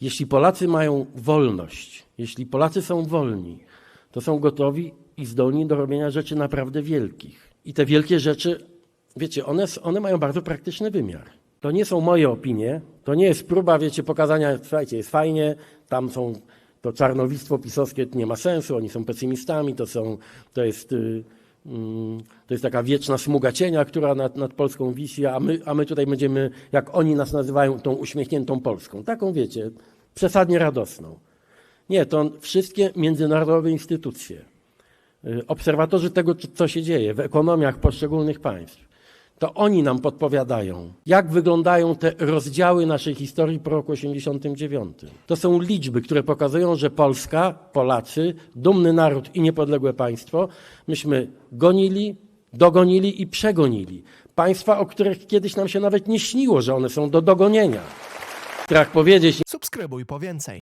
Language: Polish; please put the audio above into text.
Jeśli Polacy mają wolność, jeśli Polacy są wolni, to są gotowi i zdolni do robienia rzeczy naprawdę wielkich. I te wielkie rzeczy, wiecie, one, one mają bardzo praktyczny wymiar. To nie są moje opinie, to nie jest próba, wiecie, pokazania, słuchajcie, jest fajnie, tam są, to czarnowictwo pisowskie nie ma sensu, oni są pesymistami, to są, to jest, y, mm, to jest taka wieczna smuga cienia, która nad, nad Polską wisi, a my, a my tutaj będziemy, jak oni nas nazywają, tą uśmiechniętą Polską. Taką, wiecie, przesadnie radosną. Nie, to wszystkie międzynarodowe instytucje, y, obserwatorzy tego, co się dzieje w ekonomiach poszczególnych państw, to oni nam podpowiadają, jak wyglądają te rozdziały naszej historii po roku 89. To są liczby, które pokazują, że Polska, Polacy, dumny naród i niepodległe państwo, myśmy gonili, dogonili i przegonili. Państwa, o których kiedyś nam się nawet nie śniło, że one są do dogonienia. Strach powiedzieć, Subskrybuj po więcej.